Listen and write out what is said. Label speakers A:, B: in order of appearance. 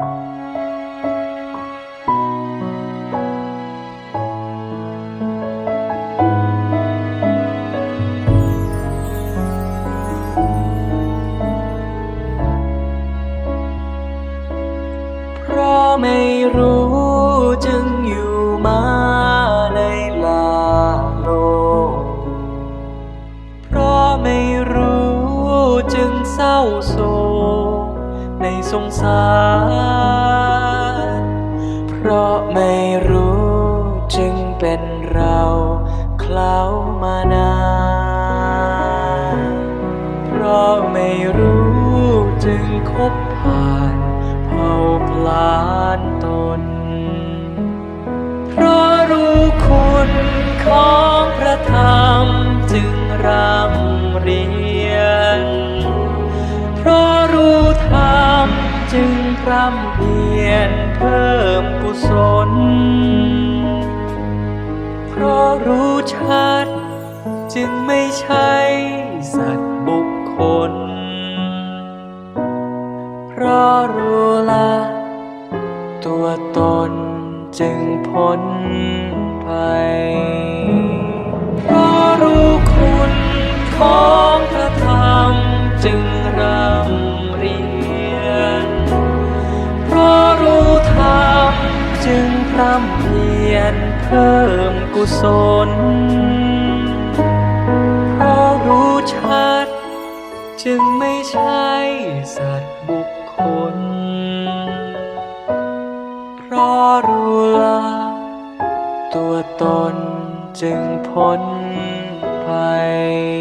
A: เพราะไม่รู้จึงอยู่มาในลาโลก เพราะไม่รู้จึงเศร้าโศก สงสาร เพราะไม่รู้จึงเป็นเราเคล้ามานานเพราะไม่รู้จึงคบผ่านเผ่าพลานตน เพราะรู้คุณของพระธรรมจึงรำ พร่ำเพียรเพิ่มกุศล เพราะรู้ชัด จึงไม่ใช่สัตว์บุคคล เพราะรู้ละ ตัวตนจึงพ้นภัย ร่ำเพียรเพิ่มกุศล เพราะรู้ชัด จึงไม่ใช่สัตว์บุคคล เพราะรู้ละตัวตนจึงพ้นภัย